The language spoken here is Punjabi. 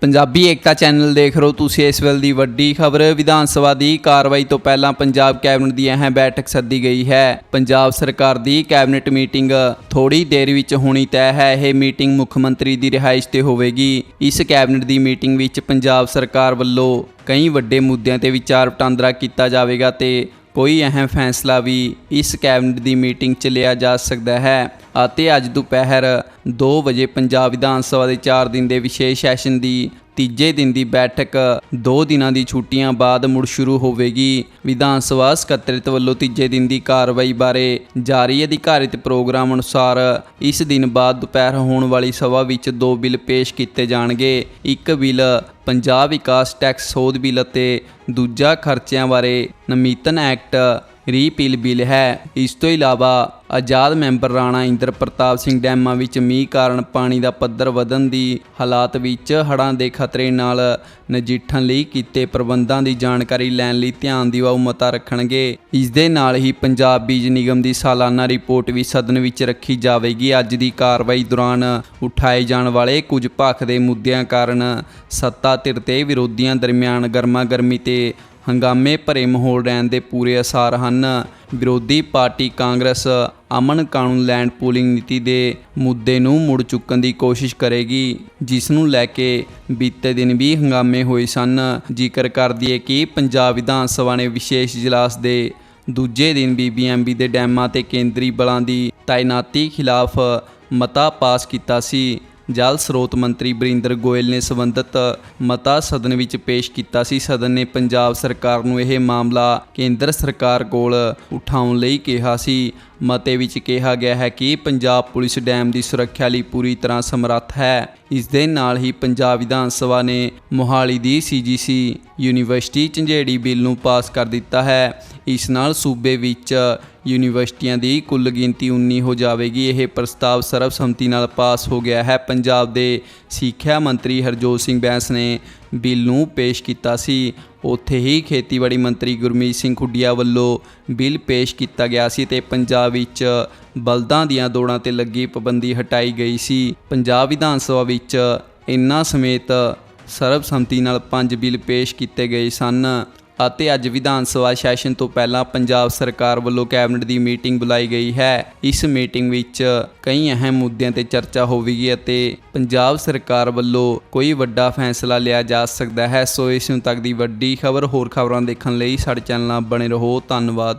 ਪੰਜਾਬੀ ਏਕਤਾ ਚੈਨਲ ਦੇਖ ਰਹੇ ਹੋ ਤੁਸੀਂ ਇਸ ਵੇਲੇ ਦੀ ਵੱਡੀ ਖਬਰ। ਵਿਧਾਨ ਸਭਾ ਦੀ ਕਾਰਵਾਈ ਤੋਂ ਪਹਿਲਾਂ ਪੰਜਾਬ ਕੈਬਨਿਟ ਦੀ ਅਹਿਮ ਬੈਠਕ ਸੱਦੀ ਗਈ ਹੈ। ਪੰਜਾਬ ਸਰਕਾਰ ਦੀ ਕੈਬਨਿਟ ਮੀਟਿੰਗ ਥੋੜੀ ਦੇਰ ਵਿੱਚ ਹੋਣੀ ਤੈਅ ਹੈ। ਇਹ ਮੀਟਿੰਗ ਮੁੱਖ ਮੰਤਰੀ ਦੀ ਰਿਹਾਇਸ਼ ਤੇ ਹੋਵੇਗੀ। ਇਸ ਕੈਬਨਿਟ ਦੀ ਮੀਟਿੰਗ ਵਿੱਚ ਪੰਜਾਬ ਸਰਕਾਰ ਵੱਲੋਂ ਕਈ ਵੱਡੇ ਮੁੱਦਿਆਂ ਤੇ ਵਿਚਾਰ ਵਟਾਂਦਰਾ ਕੀਤਾ ਜਾਵੇਗਾ ਤੇ ਕੋਈ ਅਹਿਮ ਫੈਸਲਾ ਵੀ ਇਸ ਕੈਬਨਿਟ ਦੀ ਮੀਟਿੰਗ 'ਚ ਲਿਆ ਜਾ ਸਕਦਾ ਹੈ। ਅਤੇ ਅੱਜ ਦੁਪਹਿਰ 2 ਵਜੇ ਪੰਜਾਬ ਵਿਧਾਨ ਸਭਾ ਦੇ 4 ਦਿਨ ਦੇ ਵਿਸ਼ੇਸ਼ ਸੈਸ਼ਨ ਦੀ ਤੀਜੇ ਦਿਨ ਦੀ ਬੈਠਕ 2 ਦਿਨਾਂ ਦੀ ਛੁੱਟੀਆਂ ਬਾਅਦ ਮੁੜ ਸ਼ੁਰੂ ਹੋਵੇਗੀ। ਵਿਧਾਨ ਸਭਾ ਸਕੱਤਰੇਤ ਵੱਲੋਂ ਤੀਜੇ ਦਿਨ ਦੀ ਕਾਰਵਾਈ ਬਾਰੇ ਜਾਰੀ ਅਧਿਕਾਰਿਤ ਪ੍ਰੋਗਰਾਮ ਅਨੁਸਾਰ ਇਸ ਦਿਨ ਬਾਅਦ ਦੁਪਹਿਰ ਹੋਣ ਵਾਲੀ ਸਭਾ ਵਿੱਚ ਦੋ ਬਿੱਲ ਪੇਸ਼ ਕੀਤੇ ਜਾਣਗੇ। ਇੱਕ ਬਿੱਲ ਪੰਜਾਬ ਵਿਕਾਸ ਟੈਕਸ ਸੋਧ ਬਿੱਲ ਅਤੇ ਦੂਜਾ ਖਰਚਿਆਂ ਬਾਰੇ ਨਮੀਤਨ ਐਕਟ ਰੀਪੀਲ ਬਿੱਲ ਹੈ। ਇਸ ਤੋਂ ਇਲਾਵਾ ਆਜ਼ਾਦ ਮੈਂਬਰ ਰਾਣਾ ਇੰਦਰ ਪ੍ਰਤਾਪ ਸਿੰਘ ਡੈਮਾਂ ਵਿੱਚ ਮੀਂਹ ਕਾਰਨ ਪਾਣੀ ਦਾ ਪੱਧਰ ਵਧਣ ਦੀ ਹਾਲਾਤ ਵਿੱਚ ਹੜ੍ਹਾਂ ਦੇ ਖਤਰੇ ਨਾਲ ਨਜਿੱਠਣ ਲਈ ਕੀਤੇ ਪ੍ਰਬੰਧਾਂ ਦੀ ਜਾਣਕਾਰੀ ਲੈਣ ਲਈ ਧਿਆਨ ਦੀ ਮਤਾ ਰੱਖਣਗੇ। ਇਸ ਦੇ ਨਾਲ ਹੀ ਪੰਜਾਬ ਬੀਜ ਨਿਗਮ ਦੀ ਸਾਲਾਨਾ ਰਿਪੋਰਟ ਵੀ ਸਦਨ ਵਿੱਚ ਰੱਖੀ ਜਾਵੇਗੀ। ਅੱਜ ਦੀ ਕਾਰਵਾਈ ਦੌਰਾਨ ਉਠਾਏ ਜਾਣ ਵਾਲੇ ਕੁਝ ਭੱਖ ਦੇ ਮੁੱਦਿਆਂ ਕਾਰਨ ਸੱਤਾ ਧਿਰ ਤੇ ਵਿਰੋਧੀਆਂ ਦਰਮਿਆਨ ਗਰਮਾ ਗਰਮੀ ਤੇ ਹੰਗਾਮੇ ਭਰੇ ਮਾਹੌਲ ਰਹਿਣ ਦੇ ਪੂਰੇ ਅਸਾਰ ਹਨ। ਵਿਰੋਧੀ ਪਾਰਟੀ ਕਾਂਗਰਸ ਅਮਨ ਕਾਨੂੰਨ ਲੈਂਡ ਪੂਲਿੰਗ ਨੀਤੀ ਦੇ ਮੁੱਦੇ ਨੂੰ ਮੁੜ ਚੁੱਕਣ ਦੀ ਕੋਸ਼ਿਸ਼ ਕਰੇਗੀ, ਜਿਸ ਨੂੰ ਲੈ ਕੇ ਬੀਤੇ ਦਿਨ ਵੀ ਹੰਗਾਮੇ ਹੋਏ ਸਨ। ਜ਼ਿਕਰ ਕਰ ਦਈਏ ਕਿ ਪੰਜਾਬ ਵਿਧਾਨ ਸਭਾ ਨੇ ਵਿਸ਼ੇਸ਼ ਇਜਲਾਸ ਦੇ ਦੂਜੇ ਦਿਨ ਬੀਬੀਐਮਬੀ ਦੇ ਡੈਮਾਂ ਤੇ ਕੇਂਦਰੀ ਬਲਾਂ ਦੀ ਤਾਇਨਾਤੀ ਖਿਲਾਫ ਮਤਾ ਪਾਸ ਕੀਤਾ ਸੀ। ਜਲ ਸਰੋਤ ਮੰਤਰੀ ਬਰਿੰਦਰ ਗੋਇਲ ਨੇ ਸਬੰਧਤ ਮਤਾ ਸਦਨ ਵਿੱਚ ਪੇਸ਼ ਕੀਤਾ ਸੀ। ਸਦਨ ਨੇ ਪੰਜਾਬ ਸਰਕਾਰ ਨੂੰ ਇਹ ਮਾਮਲਾ ਕੇਂਦਰ ਸਰਕਾਰ ਕੋਲ ਉਠਾਉਣ ਲਈ ਕਿਹਾ ਸੀ। ਮਤੇ ਵਿੱਚ ਕਿਹਾ ਗਿਆ ਹੈ ਕਿ ਪੰਜਾਬ ਪੁਲਿਸ ਡੈਮ ਦੀ ਸੁਰੱਖਿਆ ਲਈ ਪੂਰੀ ਤਰ੍ਹਾਂ ਸਮਰੱਥ ਹੈ। ਇਸ ਦੇ ਨਾਲ ਹੀ ਪੰਜਾਬ ਵਿਧਾਨ ਸਭਾ ਨੇ ਮੋਹਾਲੀ ਦੀ ਸੀਜੀਸੀ ਯੂਨੀਵਰਸਿਟੀ ਝੰਜੇੜੀ ਬਿੱਲ ਨੂੰ ਪਾਸ ਕਰ ਦਿੱਤਾ ਹੈ। ਇਸ ਨਾਲ ਸੂਬੇ ਵਿੱਚ ਯੂਨੀਵਰਸਿਟੀਆਂ ਦੀ ਕੁੱਲ ਗਿਣਤੀ 19 ਹੋ ਜਾਵੇਗੀ। ਇਹ ਪ੍ਰਸਤਾਵ ਸਰਬਸੰਮਤੀ ਨਾਲ ਪਾਸ ਹੋ ਗਿਆ ਹੈ। ਪੰਜਾਬ ਦੇ ਸਿੱਖਿਆ ਮੰਤਰੀ ਹਰਜੋਤ ਸਿੰਘ ਬੈਂਸ ਨੇ ਬਿੱਲ ਨੂੰ ਪੇਸ਼ ਕੀਤਾ ਸੀ। ਉੱਥੇ ਹੀ ਖੇਤੀਬਾੜੀ ਮੰਤਰੀ ਗੁਰਮੀਤ ਸਿੰਘ ਖੁੱਡੀਆ ਵੱਲੋਂ ਬਿੱਲ ਪੇਸ਼ ਕੀਤਾ ਗਿਆ ਸੀ ਤੇ ਪੰਜਾਬ ਵਿੱਚ ਬਲਦਾਂ ਦੀਆਂ ਦੌੜਾਂ ਤੇ ਲੱਗੀ ਪਾਬੰਦੀ ਹਟਾਈ ਗਈ ਸੀ। ਪੰਜਾਬ ਵਿਧਾਨ ਸਭਾ ਵਿੱਚ ਇਨ੍ਹਾਂ ਸਮੇਤ ਸਰਬਸੰਮਤੀ ਨਾਲ ਪੰਜ ਬਿੱਲ ਪੇਸ਼ ਕੀਤੇ ਗਏ ਸਨ। ਅਤੇ ਅੱਜ ਵਿਧਾਨ ਸਭਾ ਸੈਸ਼ਨ ਤੋਂ ਪਹਿਲਾਂ ਪੰਜਾਬ ਸਰਕਾਰ ਵੱਲੋਂ ਕੈਬਨਿਟ ਦੀ ਮੀਟਿੰਗ ਬੁਲਾਈ ਗਈ ਹੈ। ਇਸ ਮੀਟਿੰਗ ਵਿੱਚ ਕਈ ਅਹਿਮ ਮੁੱਦਿਆਂ ਤੇ ਚਰਚਾ ਹੋਵੇਗੀ ਅਤੇ ਪੰਜਾਬ ਸਰਕਾਰ ਵੱਲੋਂ ਕੋਈ ਵੱਡਾ ਫੈਸਲਾ ਲਿਆ ਜਾ ਸਕਦਾ ਹੈ। ਸੋ ਇਸ ਨੂੰ ਤੱਕ ਦੀ ਵੱਡੀ ਖਬਰ ਹੋਰ ਖਬਰਾਂ ਦੇਖਣ ਲਈ ਸਾਡੇ ਚੈਨਲ ਨਾਲ ਬਣੇ ਰਹੋ। ਧੰਨਵਾਦ।